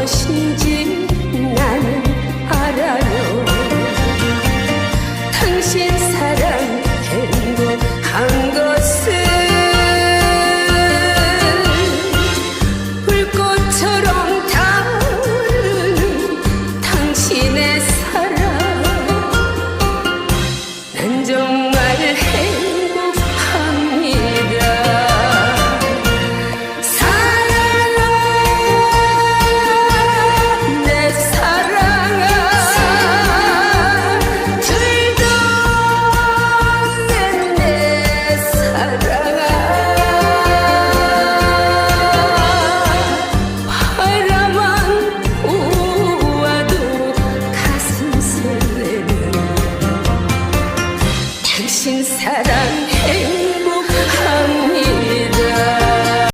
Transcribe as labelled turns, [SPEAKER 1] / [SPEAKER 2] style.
[SPEAKER 1] 것인지 나는 알아요. 당신 당신 사랑해요